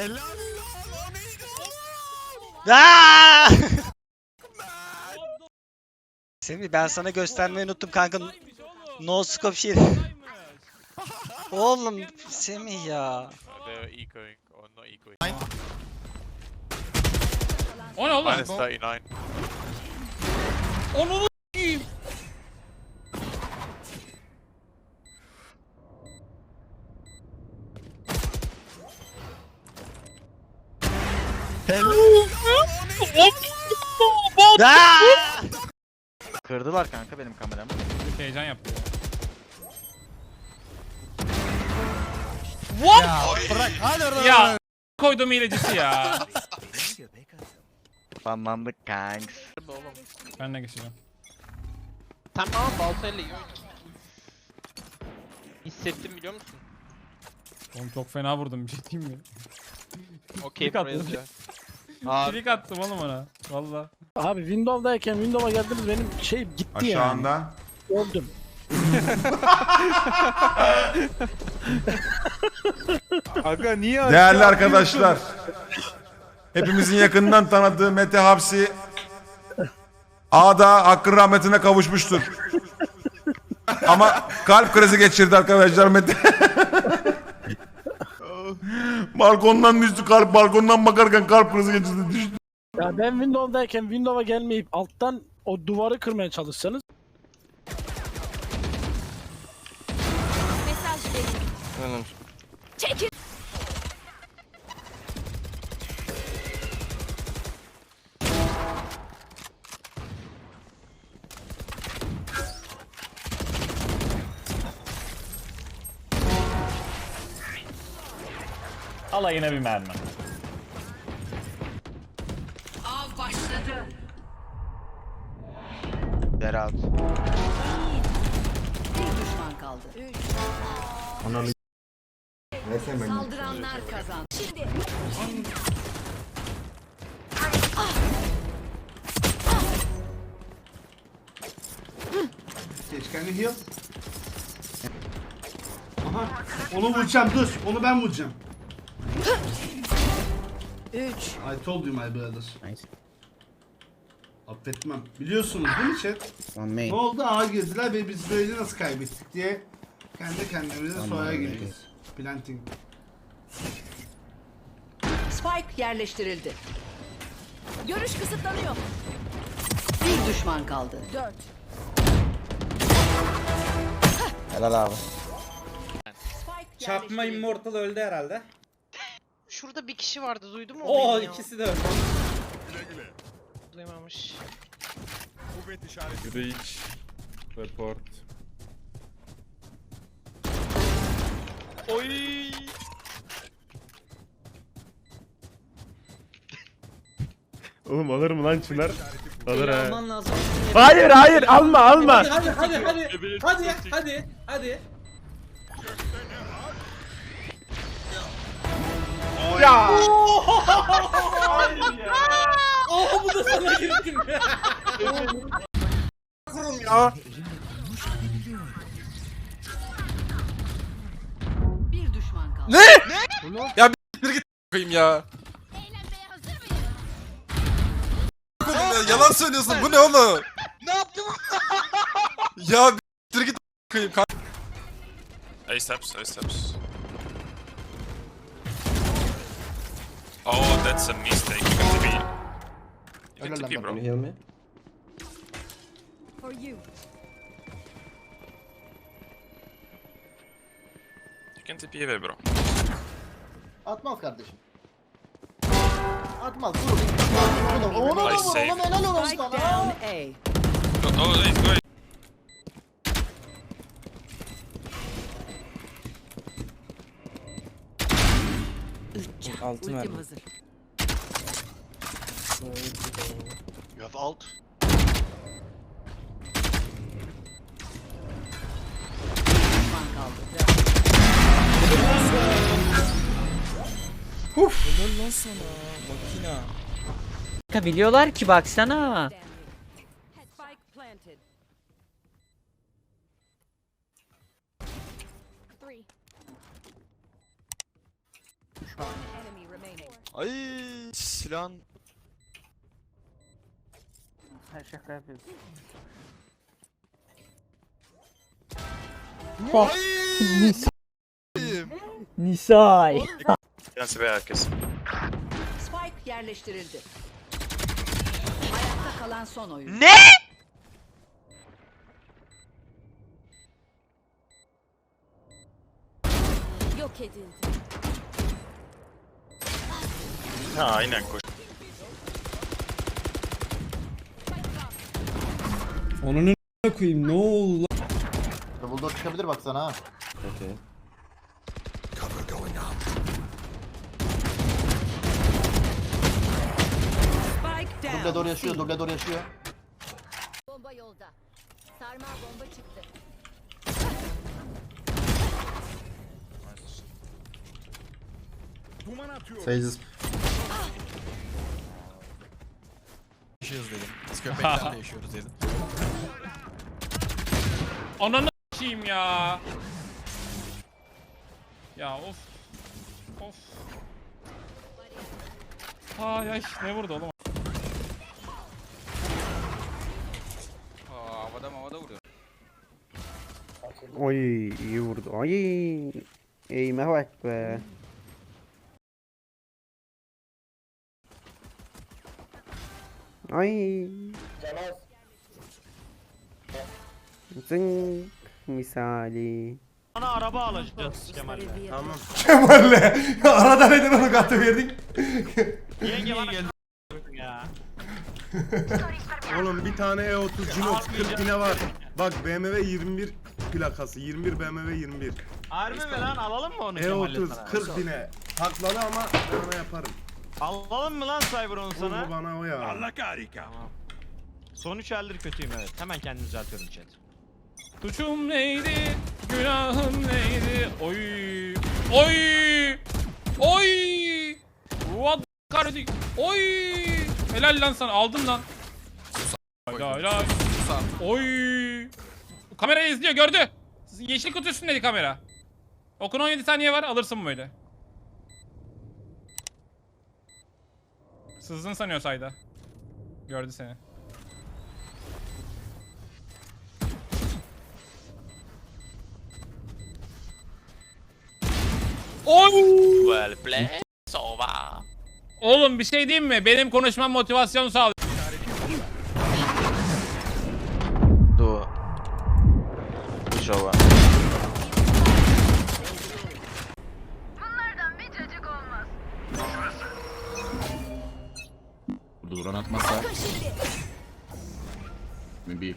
Helal lan o neydi oğlum? Semih ben sana göstermeyi unuttum kanka. No scope şey. Oğlum Semih ya. O ne oğlum? Minus 39. Onu Kırdılar kanka benim kameramı. Heyecan yaptı. Ya bırak hadi oradan. Ya koydum hilecisi ya. Banlandık kanks. Ben de geçeceğim. Tamam baltayla iyi oynuyorsun. Hissettim biliyor musun? Oğlum çok fena vurdum bir şey diyeyim mi? Okey. Prezio. Abi Klik attım oğlum ona. Valla. Abi Windows'dayken Windows'a geldiniz benim şey gitti yani. Aşağında. Öldüm. Aga niye Değerli arkadaşlar. Hepimizin yakından tanıdığı Mete Hapsi A'da hakkın rahmetine kavuşmuştur. Ama kalp krizi geçirdi arkadaşlar Mete. Balkondan düştü kalp balkondan bakarken kalp krizi geçirdi düştü. Ya ben Windows'dayken Windows'a gelmeyip alttan o duvarı kırmaya çalışsanız Mesaj verin. Çekil. Alayına bir mermi. Av başladı. Out. Bir düşman kaldı. Üç. Saldıranlar kazandı. Şimdi. Can you heal? Aha. Onu vuracağım dur. Onu ben vuracağım. Üç. I told you my brother. Affetmem. Biliyorsunuz değil mi chat? Ne oldu? Ağa girdiler ve biz böyle nasıl kaybettik diye kendi kendimize soruya giriyoruz. Planting. Spike yerleştirildi. Görüş kısıtlanıyor. Bir düşman kaldı. Dört. Helal abi. Spike Çarpma yerleştirildi. Immortal öldü herhalde. Şurada bir kişi vardı duydun mu? Oo beni ya? ikisi de öldü. Duymamış. Reach. Report. Oy! Oğlum alır mı lan Çınar? Alır Beni ha. alman lazım. Hayır hayır alma alma. Hadi hadi hadi hadi. Hadi hadi hadi. Ya. Aa bu da sana girdim ya. Bir düşman kaldı. Koyayım ya. Ya, yalan söylüyorsun bu ne oğlum? Ne yaptım? Ya bir git koyayım. A steps, A steps. Oh, that's a mistake. You can TP. You can TP, bro. For you. You can TP away, bro. Atmaz kardeşim. Atmaz. Nice save. Spike down A. Oh, oh, it's Altın Ultim hazır. You have alt. Düşman kaldı. Biliyorlar ki baksana. Spike planted. Three. Ay silahın. Şaka yapıyorsun. Nisay. Yansı be herkes. Spike yerleştirildi. Ayakta kalan son oyun. Ne? Yok edildi. Ha aynen koş. Onun koyayım ne oldu Dumbledore çıkabilir baksana ha. Spike down. doğru yaşıyor, duble doğru yaşıyor. Bomba yolda. Sarmal bomba çıktı. Sayısız. Yaşıyoruz dedim. Biz köpeklerle yaşıyoruz dedim. Ananı s**eyim ya. Ya of. Of. Ay ay ne vurdu oğlum? Aa, havada havada vuruyor. Oy iyi vurdu. Ay. Eğime bak be. Ay. Zınk misali. Kemal'le. Arada neden onu katı verdin? Oğlum bir tane E30 Cinox 40 bine var. Bak BMW 21 plakası. 21 BMW 21. Harbi mi lan alalım mı onu E30 40 bine. Taklalı ama ben ona yaparım. Alalım mı lan Cyber onu Bu bana o ya. Son 3 eldir kötüyüm evet. Hemen kendimi düzeltiyorum chat. Suçum neydi? Günahım neydi? Oy. Oy. Oy. What kardeşim? Oy. Helal lan sana. Aldım lan. Helal helal. Oy. Kamera izliyor gördü. Yeşil kutu üstündeydi kamera. Okun 17 saniye var alırsın böyle. Sızdın sanıyor sayda. Gördü seni. Oy! Well play. Sova. Oğlum bir şey diyeyim mi? Benim konuşmam motivasyon sağlıyor. Du. Şova.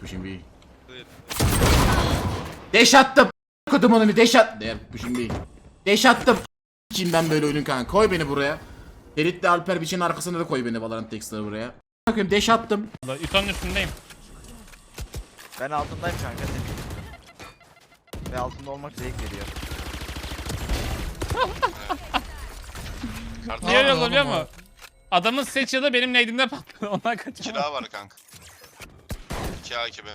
Pushing bir. Deş attım. Kutumun önü deş at. Der pushing bir. Deş attım. İçim ben böyle oyunun kanka. Koy beni buraya. Ferit de Alper biçin arkasında da koy beni Valorant Text'e buraya. Bakayım deş attım. Yutanın üstündeyim. Ben altındayım kanka. Ve altında olmak zevk veriyor. Niye öyle oluyor mu? Adamın seç ya da benim neydimde patladı. Ondan kaçıyor. daha var kanka. 2A 2B.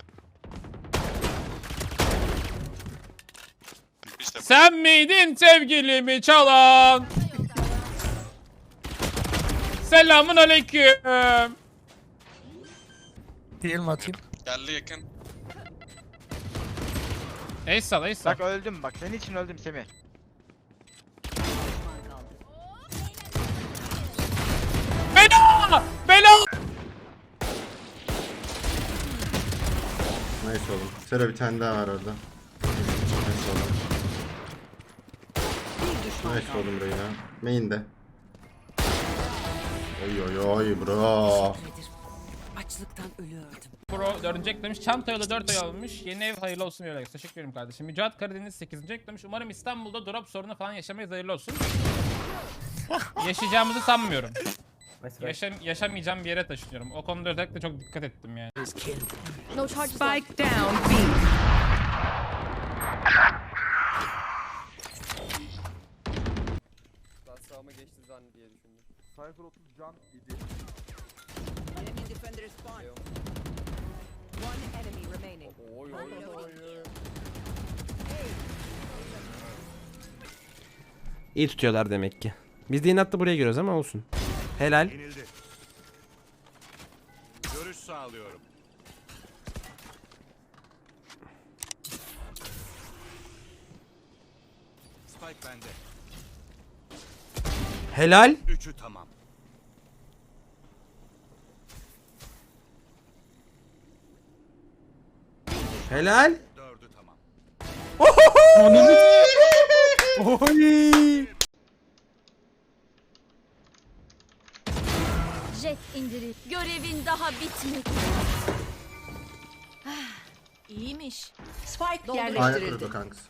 İşte Sen miydin sevgilimi çalan? Selamun aleyküm. geldi yakın. Ace sal. Bak öldüm bak senin için öldüm Semih. Bela! Nice oğlum. Şöyle bir tane daha var orada. Nice oğlum. Bir düşman Nice kaldı. oğlum Reyna. Main'de. Oy oy oy bro. Açlıktan ölüyordum. Pro 4. eklemiş. Çantayalı 4 ay almış. Yeni ev hayırlı olsun öyle. Teşekkür ederim kardeşim. Mücahit Karadeniz 8. eklemiş. Umarım İstanbul'da drop sorunu falan yaşamayız. Hayırlı olsun. Yaşayacağımızı sanmıyorum. Yaşam, yaşamayacağım bir yere taşınıyorum. O konuda özellikle çok dikkat ettim yani. Spike down B. Enemy defender spawn. One enemy remaining. İyi tutuyorlar demek ki. Biz de inatla buraya giriyoruz ama olsun. Helal. Görüş sağlıyorum. Spike bende. Helal. Üçü tamam. Helal. Dördü tamam. Oy. Jet indirir. Görevin daha bitmedi. İyiymiş. Spike Ayak kurdu kankası.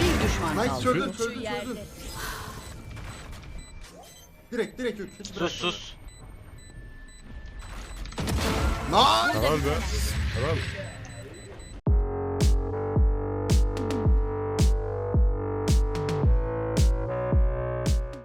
Bir düşman Nice kaldı. çördün yerde. çördün. Direkt direkt üç. Hiç Sus bırakma. sus. Nice. Helal be. Helal.